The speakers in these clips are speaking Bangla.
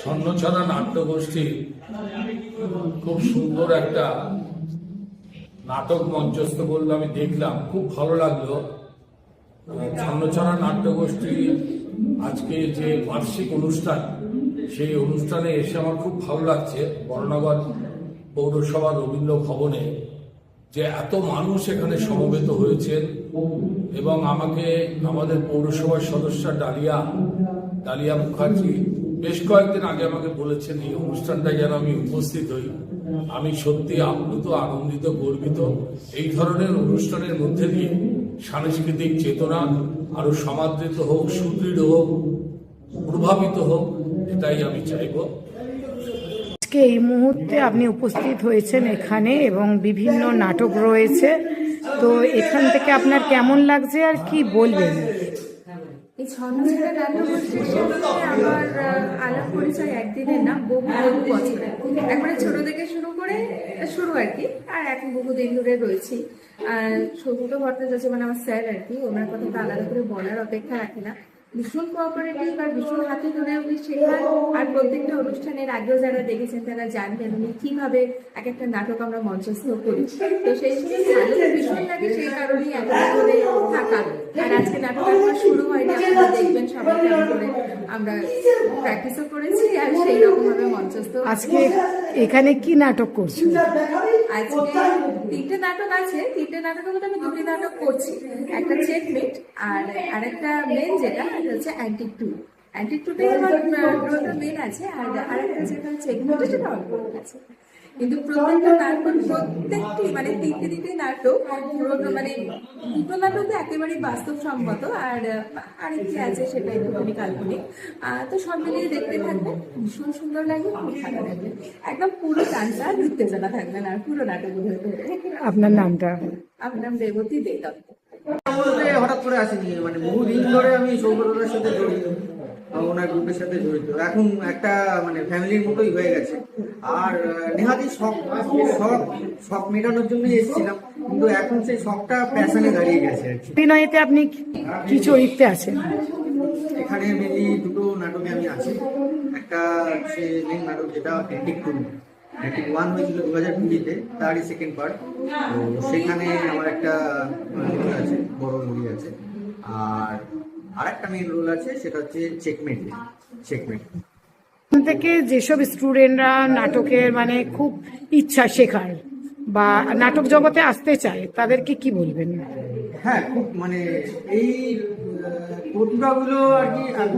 ছন্নছাড়া নাট্যগোষ্ঠী খুব সুন্দর একটা নাটক মঞ্চস্থ করল, আমি দেখলাম, খুব ভালো লাগল। ছন্নছাড়া নাট্যগোষ্ঠী আজকে যে বার্ষিক অনুষ্ঠান, সেই অনুষ্ঠানে এসে আমার খুব ভালো লাগছে। বর্ণনগর পৌরসভা রবীন্দ্র ভবনে যে এত মানুষ এখানে সমবেত হয়েছেন এবং আমাকে আমাদের পৌরসভার সদস্য ডালিয়া ডালিয়া মুখার্জি বেশ কয়েকদিন আগে আমাকে বলেছেন, এই অনুষ্ঠানটায় যেন আমি উপস্থিত হই। আমি সত্যি আপ্লুত, আনন্দিত, গর্বিত। এই ধরনের অনুষ্ঠানের মধ্যে দিয়ে সাংস্কৃতিক চেতনা আরও সমাদৃত হোক, সুদৃঢ় হোক, প্রভাবিত হোক, এটাই আমি চাইব। আজকে এই মুহূর্তে আপনি উপস্থিত হয়েছেন এখানে এবং বিভিন্ন নাটক রয়েছে। তো এখান থেকে আপনার কেমন লাগছে আর কি বলবেন? এই ছন্নছাড়া নাট্যগোষ্ঠীর সাথে আমার আলাপ পরিচয় একদিনের না বহু বহু বছর একবারে ছোট থেকে শুরু করে শুরু আর কি। আর এখন বহুদিন ধরে রয়েছি। আর সৌগত ভট্টাচার্য মানে আমার স্যার আর কি, ওনার কথা তো আলাদা করে বলার অপেক্ষা রাখে না। ভীষণ কোঅপারেটিভ আর ভীষণ হাতে ধরে উনি শেখান। আর প্রত্যেকটা অনুষ্ঠানের আগেও যারা দেখেছেন, তারা জানবেন উনি কীভাবে এক একটা নাটক আমরা মঞ্চস্থ করি। তো সেই ভালো ভীষণ লাগে, সেই কারণেই এতদিন ধরে থাকা আর আজকে নাটক এখনও শুরু হয়নি, আপনারা দেখবেন সবাই করে আমরা প্র্যাকটিসও করেছি আর সেই রকম ভাবে মঞ্চস্থ আজকে এখানে কি নাটক করছেন? আজকে তিনটে নাটক আছে তিনটে নাটকের মধ্যে আমি দুটি নাটক করছি। একটা চেকমেট আর আরেকটা মেন যেটা হচ্ছে অ্যান্টিক টু অ্যান্টিক টুটাই আমার মেন আছে আর আরেকটা যেটা সেটা অল্প আছে কিন্তু প্রত্যেকটা নাটক প্রত্যেকটি মানে তিনটে তিনটে নাটক পুরোনো মানে দুটো নাটক তো একেবারেই বাস্তবসম্মত আর আরেকটি আছে সেটা একটুখানি কাল্পনিক। আহ, তো সব মিলিয়ে দেখতে থাকবে ভীষণ সুন্দর লাগবে খুব ভালো লাগবে। একদম পুরো ডান্সা উত্তেজনা থাকবে না আর পুরো নাটক ধরে ধরে আপনার নামটা? আপনার নাম রেবতী দেদত্ত হঠাৎ করে আসেনি মানে বহুদিন ধরে আমি সাথে জড়িত। ওনার গ্রুপের সাথে জড়িত। এখন একটা মানে ফ্যামিলির মতোই হয়ে গেছে। আর নেহাতি শখ শখ শখ মেটানোর জন্যই এসেছিলাম। কিন্তু এখন সেই শখটা প্যাশনে দাঁড়িয়ে গেছে অভিনয়তে আপনি কি চরিত্রে আছেন? এখানে মেনলি দুটো নাটকে আমি আছি। একটা হচ্ছে মেন নাটক যেটা এন্টিক টু এন্টিক ওয়ান হয়েছিল দু হাজার কুড়িতে তারই সেকেন্ড পার্ট তো সেখানে আমার একটা আছে বড় রোলই আছে। আর আরেকটা মেন রোল আছে সেটা হচ্ছে চেকমেট চেকমেট থেকে যেসব স্টুডেন্টরা নাটকের মানে খুব ইচ্ছা শেখার বা নাটক জগতে আসতে চায় তাদেরকে কি বলবেন? হ্যাঁ খুব মানে এই প্রতিভাগুলো আর কি এখন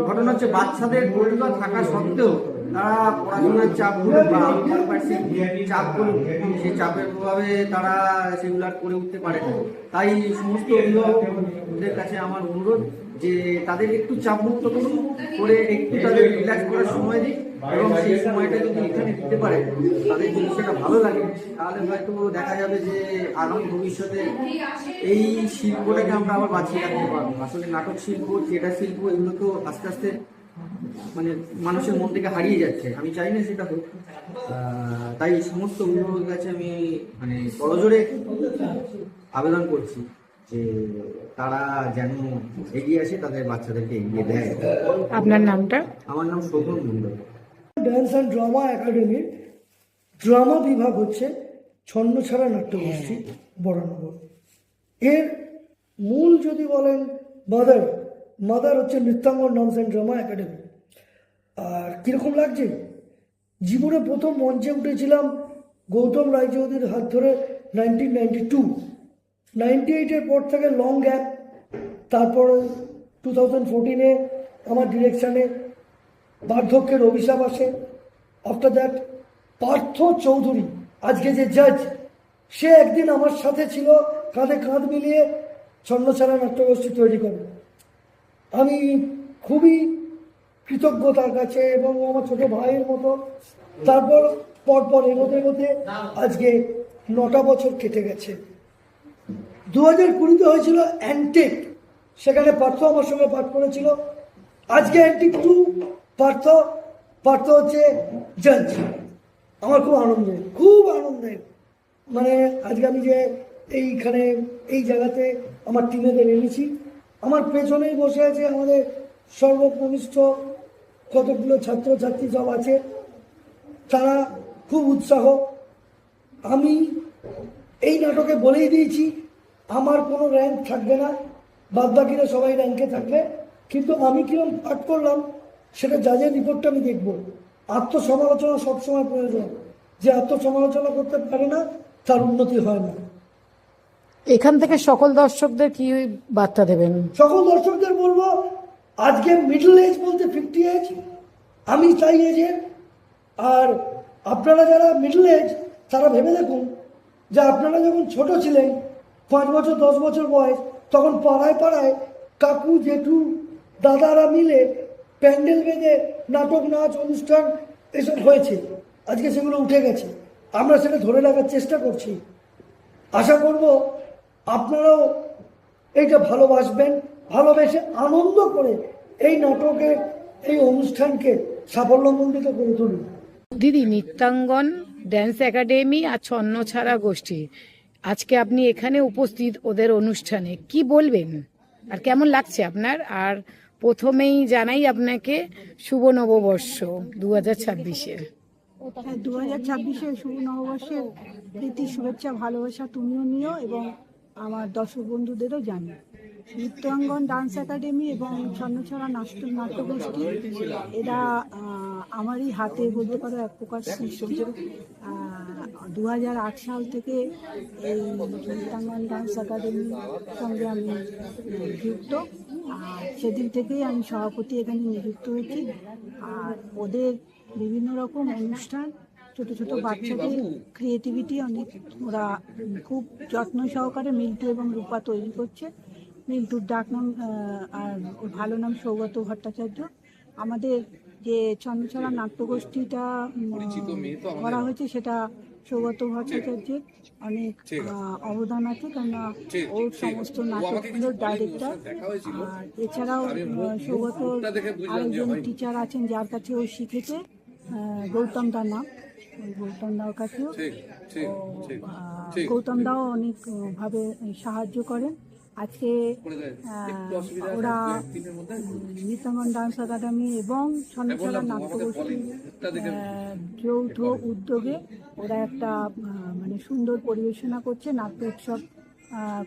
ঘটনা হচ্ছে বাচ্চাদের প্রতিভা থাকা সত্ত্বেও তারা পড়াশোনার চাপ বলুন বা পারিপার্শ্বিক চাপ বলুন সেই চাপের প্রভাবে তারা সেগুলো আর করে উঠতে পারে না। তাই সমস্ত অভিভাবকদের কাছে আমার অনুরোধ যে তাদের একটু চাপ মুক্ত করুন, করে একটু তাদের রিল্যাক্স করার সময় দিন এবং সেই সময়টা যদি এখানে দিতে পারে, তাদের যদি সেটা ভালো লাগে, তাহলে হয়তো দেখা যাবে যে আগামী ভবিষ্যতে এই শিল্পটাকে আমরা আবার বাঁচিয়ে রাখতে পারব। আসলে নাটক শিল্প, থিয়েটার শিল্প এগুলো তো আস্তে আস্তে মানে মানুষের মন থেকে হারিয়ে যাচ্ছে। আমি চাই না সেটা হোক। আহ, তাই সমস্ত অভিভাবকের কাছে আমি মানে বড়জোরে আবেদন করছি যে তারা যেন এগিয়ে আসে তাদের বাচ্চাদেরকে এগিয়ে দেয়। আপনার নামটা? আমার নাম Shovan Mondal. Dance and drama একাডেমির ড্রামা বিভাগ হচ্ছে ছন্নছাড়া নাট্যগোষ্ঠী বরানগর। এর মূল যদি বলেন মাদার মাদার হচ্ছে Nrityangan dance and drama academy আর কীরকম লাগছে? জীবনে প্রথম মঞ্চে উঠেছিলাম গৌতম রায়চৌধুরীর হাত ধরে নাইনটিন নাইনটি টু নাইনটি এইটের পর থেকে লং গ্যাপ তারপর টু থাউজেন্ড ফোরটিনে আমার ডিরেকশানে বার্ধক্যের অভিশাপ আসে। আফটার দ্যাট পার্থ চৌধুরী, আজকে যে জাজ সে একদিন আমার সাথে ছিল, কাঁধে কাঁধ মিলিয়ে ছন্নছাড়া নাট্যগোষ্ঠী তৈরি করে। আমি খুবই কৃতজ্ঞ তার কাছে এবং আমার ছোট ভাইয়ের মতো। তারপর, পরপর এগোতে এগোতে আজকে নটা বছর কেটে গেছে। দু হাজার কুড়িতে হয়েছিল অ্যান্টেক সেখানে পার্থ আমার সঙ্গে পাঠ করেছিল। আজকে অ্যান্টিক টু পার্থ পার্থ হচ্ছে জাজ আমার খুব আনন্দের খুব আনন্দের। মানে আজকে আমি যে এইখানে, এই জায়গাতে আমার টিমেদের এনেছি। আমার পেছনেই বসে আছে আমাদের সর্বকনিষ্ঠ কতগুলো ছাত্রছাত্রী সব আছে? তারা খুব উৎসাহ। আমি এই নাটকে বলেই দিয়েছি আমার কোনো র্যাঙ্ক থাকবে না। বাদ বাকিরা সবাই র্যাঙ্কে থাকবে। কিন্তু আমি কিরম পাঠ করলাম সেটা যা জাজের রিপোর্টটা আমি দেখব। আত্মসমালোচনা সবসময় প্রয়োজন। যে আত্মসমালোচনা করতে পারে না তার উন্নতি হয় না। এখান থেকে সকল দর্শকদের কি বার্তা দেবেন? সকল দর্শকদের বলব আজকে মিডল এজ বলতে ফিফটি এজ আমি চাই এজের আর আপনারা যারা মিডল এজ তারা ভেবে দেখুন যে আপনারা যখন ছোট ছিলেন, পাঁচ বছর, দশ বছর বয়স, তখন পাড়ায় পাড়ায় কাকু, জেঠু, দাদারা মিলে প্যান্ডেল বেঁধে নাটক, নাচ, অনুষ্ঠান এসব হয়েছে। আজকে সেগুলো উঠে গেছে। আমরা সেটা ধরে রাখার চেষ্টা করছি। আশা করব আপনারাও এইটা ভালোবাসবেন। ভালোবেসে আনন্দ করে এই নাটকে এই অনুষ্ঠানকে সাফল্যমণ্ডিত করে তুলুন। দিদি নৃত্যাঙ্গন ড্যান্স একাডেমি আর ছন্ন ছাড়া গোষ্ঠী। আজকে আপনি এখানে উপস্থিত ওদের অনুষ্ঠানে। কি বলবেন? আর কেমন লাগছে আপনার? আর প্রথমেই জানাই আপনাকে শুভ নববর্ষ দু হাজার ছাব্বিশের দু হাজার ছাব্বিশের শুভ নববর্ষের প্রীতি শুভেচ্ছা ভালোবাসা তুমিও নিও এবং আমার দর্শক বন্ধুদেরও জানি নৃত্যাঙ্গন ডান্স একাডেমি এবং ছন্নছড়া নাট্য নাট্যগোষ্ঠী, এরা আমারই হাতে বলতে পারো এক প্রকার সৃষ্টি। দু হাজার আট সাল থেকে এই নৃত্যাঙ্গন ডান্স একাডেমির সঙ্গে আমি যুক্ত। আর সেদিন থেকেই আমি সভাপতি এখানে নিযুক্ত হয়েছি। আর ওদের বিভিন্ন রকম অনুষ্ঠান, ছোট ছোট বাচ্চাদের ক্রিয়েটিভিটি অনেক, ওরা খুব যত্ন সহকারে মিল্টু এবং রূপা তৈরি করছে। মিল্টুর ডাক নাম আর ভালো নাম সৌগত ভট্টাচার্য। আমাদের যে চন্দ্রছড়া নাট্যগোষ্ঠীটা করা হয়েছে সেটা সৌগত ভট্টাচার্যের অনেক অবদান আছে কেননা ওর সমস্ত নাটকগুলোর ডাইরেক্টর আর এছাড়াও সৌগত আরেকজন টিচার আছেন যার কাছে ও শিখেছে গৌতম দার নাম। গৌতম দার কাছেও। গৌতম দাও অনেক আহ, ভাবে সাহায্য করেন। আজকে ওরা নিতাঙ্গন ডান্স একাডেমি এবং ছন্নছড়া নাট্যগোষ্ঠীর আহ, যৌথ উদ্যোগে ওরা একটা মানে সুন্দর পরিবেশনা করছে নাট্য উৎসব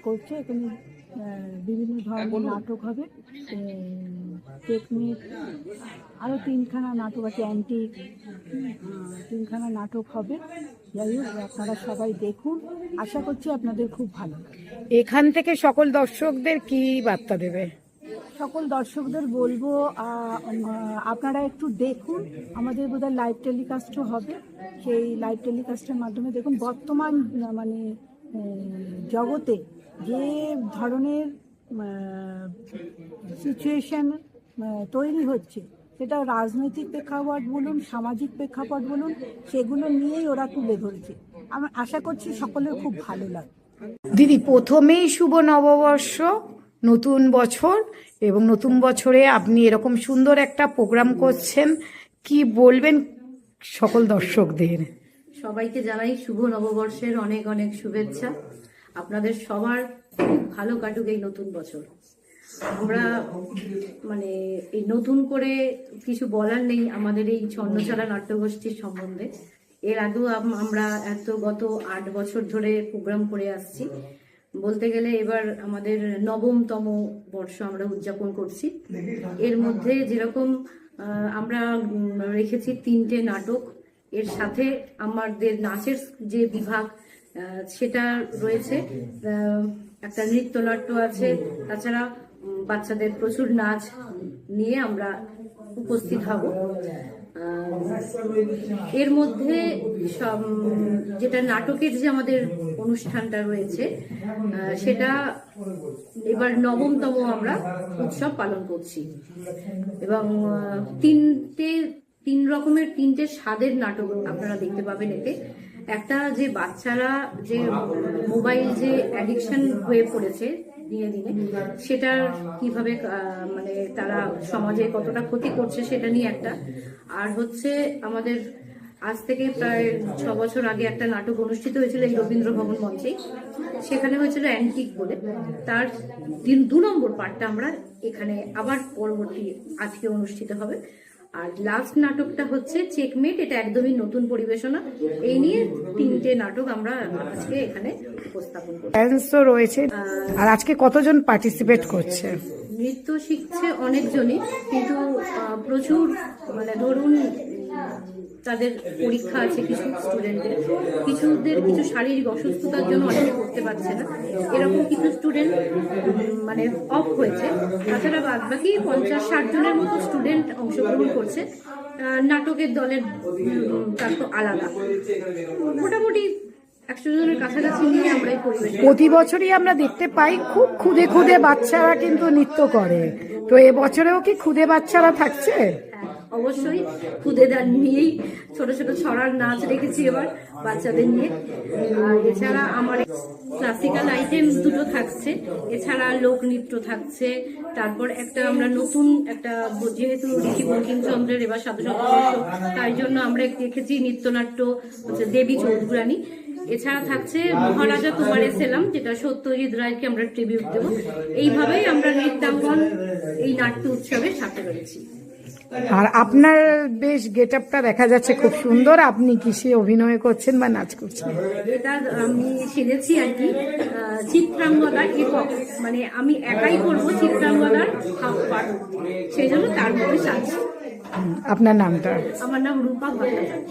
করছে। এখানে বিভিন্ন ধরনের নাটক হবে। টেকনিক আরও তিনখানা নাটক আছে অ্যান্টিক তিনখানা নাটক হবে। যাই হোক আপনারা সবাই দেখুন। আশা করছি আপনাদের খুব ভালো এখান থেকে সকল দর্শকদের কি বার্তা দেবে? সকল দর্শকদের বলব আপনারা একটু দেখুন আমাদের বোধহয় লাইভ টেলিকাস্টও হবে। সেই লাইভ টেলিকাস্টের মাধ্যমে দেখুন বর্তমান মানে জগতে যে ধরনের সিচুয়েশন তৈরি হচ্ছে সেটা রাজনৈতিক প্রেক্ষাপট বলুন সামাজিক প্রেক্ষাপট বলুন সেগুলো নিয়েই ওরা তুলে ধরেছে। আমি আশা করছি সকলের খুব ভালো লাগে দিদি প্রথমেই শুভ নববর্ষ নতুন বছর এবং নতুন বছরে আপনি এরকম সুন্দর একটা প্রোগ্রাম করছেন কি বলবেন সকল দর্শকদের? সবাইকে জানাই শুভ নববর্ষের অনেক অনেক শুভেচ্ছা। আপনাদের সবার খুব ভালো কাটুক এই নতুন বছর। আমরা মানে এই নতুন করে কিছু বলার নেই আমাদের এই ছন্নছাড়া নাট্যগোষ্ঠীর সম্বন্ধে। এর আগেও আম- আমরা এত গত আট বছর ধরে প্রোগ্রাম করে আসছি। বলতে গেলে এবার আমাদের নবমতম বর্ষ আমরা উদযাপন করছি। এর মধ্যে যেরকম আমরা রেখেছি তিনটে নাটক। এর সাথে আমাদের নাচের যে বিভাগ সেটা রয়েছে। একটা নৃত্যনাট্য আছে। তাছাড়া বাচ্চাদের প্রচুর নাচ নিয়ে আমরা উপস্থিত হব। এর মধ্যে সব, যেটা নাটকের যে আমাদের অনুষ্ঠানটা রয়েছে সেটা এবার নবমতম আমরা উৎসব পালন করছি। এবং তিনটে, তিন রকমের, তিনটে স্বাদের নাটক আপনারা দেখতে পাবেন এতে। একটা যে বাচ্চারা যে মোবাইল যে অ্যাডিকশন হয়ে পড়েছে দিনে দিনে সেটার কীভাবে মানে তারা সমাজে কতটা ক্ষতি করছে সেটা নিয়ে একটা। আর হচ্ছে আমাদের আজ থেকে প্রায় ছ বছর আগে একটা নাটক অনুষ্ঠিত হয়েছিল এই রবীন্দ্র ভবন মঞ্চেই। সেখানে হয়েছিল অ্যান্টিক বলে। তার দিন দু নম্বর পার্টটা আমরা এখানে আবার পরবর্তী আজকে অনুষ্ঠিত হবে। আর লাস্ট নাটকটা হচ্ছে চেকমেট এটা একদমই নতুন পরিবেশনা। এই নিয়ে তিনটে নাটক আমরা আজকে এখানে উপস্থাপন করছি। রয়েছে। আর আজকে কতজন পার্টিসিপেট করছে? নৃত্য শিখছে অনেকজনই কিন্তু প্রচুর মানে ধরুন তাদের পরীক্ষা আছে কিছু স্টুডেন্টের কিছুদের কিছু শারীরিক অসুস্থতার জন্য অনেকে করতে পারছে না। এরকম কিছু স্টুডেন্ট মানে অফ হয়েছে। তাছাড়া বাদ বাকি পঞ্চাশ ষাট জনের মতো স্টুডেন্ট অংশগ্রহণ করছে। নাটকের দলের তার তো আলাদা। মোটামুটি একশো জনের কাছাকাছি নিয়ে আমরা প্রতি বছরই আমরা দেখতে পাই খুব খুদে খুদে বাচ্চারা কিন্তু নৃত্য করে। তো এবছরেও কি খুদে বাচ্চারা থাকছে? হ্যাঁ, অবশ্যই খুদেদার নিয়েই ছোট ছোট ছড়ার নাচ রেখেছি এবার বাচ্চাদের নিয়ে। আর এছাড়া আমার ক্লাসিক্যাল আইটেম দুটো থাকছে। এছাড়া লোক নৃত্য থাকছে। তারপর একটা আমরা নতুন একটা যেহেতু ঋষি বঙ্কিমচন্দ্রের এবার সাধু তাই জন্য আমরা দেখেছি নৃত্যনাট্য হচ্ছে দেবী চৌধুরানী। এছাড়া থাকছে মহারাজা কুমারে সেলাম, যেটা সত্যজিৎ রায়কে আমরা ট্রিবিউট দেবো। এইভাবেই আমরা নৃত্যাঙ্গন এই নাট্য উৎসবের সাথে রয়েছি। আর আপনার বেশ গেট আপটা দেখা যাচ্ছে খুব সুন্দর। আপনি কিসে অভিনয় করছেন বা নাচ করছেন? এটা আমি সেজেছি আর কি। চিত্রাঙ্গদার একক মানে আমি একাই করব চিত্রাঙ্গদার হাফ পার্ট সেই জন্য তার মধ্যে আপনার নামটা? আমার নাম রূপা ভট্টাচার্য।